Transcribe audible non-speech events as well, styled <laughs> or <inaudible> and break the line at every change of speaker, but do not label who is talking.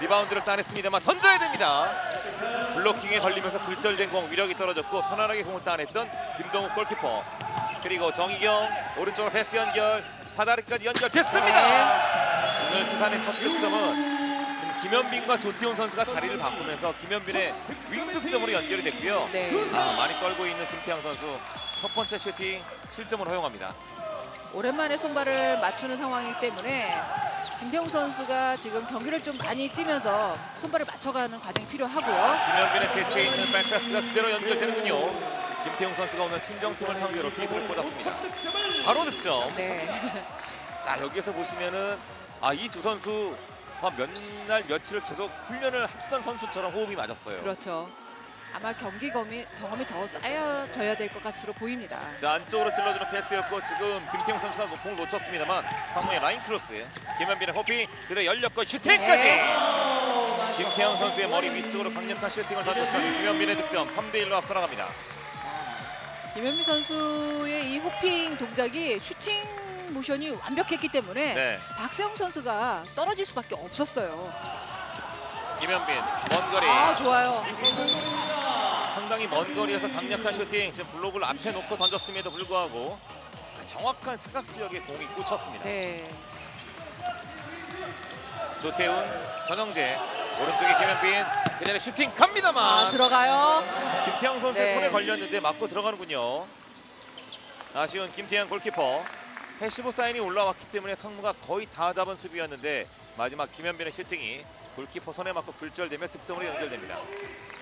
리바운드를 따냈습니다만 던져야 됩니다. 블로킹에 걸리면서 굴절된 공 위력이 떨어졌고 편안하게 공을 따냈던 김동욱 골키퍼. 그리고 정희경 오른쪽으로 패스 연결 사다리까지 연결됐습니다. 오늘 두산의 첫 득점은 김현빈과 조태훈 선수가 자리를 바꾸면서 김현빈의 윙 득점으로 연결이 됐고요.
네.
아, 많이 떨고 있는 김태형 선수 첫 번째 슈팅 실점을 허용합니다.
오랜만에 손발을 맞추는 상황이기 때문에 김태웅 선수가 지금 경기를 좀 많이 뛰면서 손발을 맞춰가는 과정이 필요하고요.
김현빈의 재치에 있는 백패스가 그대로 연결되는군요. 김태형 선수가 오늘 친정팀을 상대로 빗을 꽂았습니다. 바로 득점.
네. <laughs>
자 여기에서 보시면은 아 이 두 선수 몇 날 며칠을 계속 훈련을 했던 선수처럼 호흡이 맞았어요.
그렇죠. 아마 경기 경험이, 경험이 더 쌓여져야 될 것 같으로 보입니다.
자 안쪽으로 찔러주는 패스였고 지금 김태형 선수가 공을 놓쳤습니다만 상무의 라인 크로스 김현빈의 호핑 그대 열렸고 슈팅까지
네.
김태형 선수의 머리 위쪽으로 강력한 슈팅을 던졌던 김현빈의 득점 3대 1로 앞서 나갑니다.
김현미 선수의 이 호핑 동작이 슈팅 모션이 완벽했기 때문에
네
박세영 선수가 떨어질 수밖에 없었어요.
김현빈 먼 거리
아 좋아요.
상당히 먼 거리에서 강력한 슈팅 지금 블록을 앞에 놓고 던졌음에도 불구하고 정확한 사각 지역에 공이 꽂혔습니다.
네.
조태훈, 전영재 오른쪽에 김현빈 그대로 슈팅 갑니다만
아 들어가요.
김태형 선수 의
네.
손에 걸렸는데 맞고 들어가는군요. 아쉬운 김태형 골키퍼 패시브 사인이 올라왔기 때문에 상무가 거의 다 잡은 수비였는데 마지막 김현빈의 슈팅이 골키퍼 손에 맞고 굴절되며 득점으로 연결됩니다.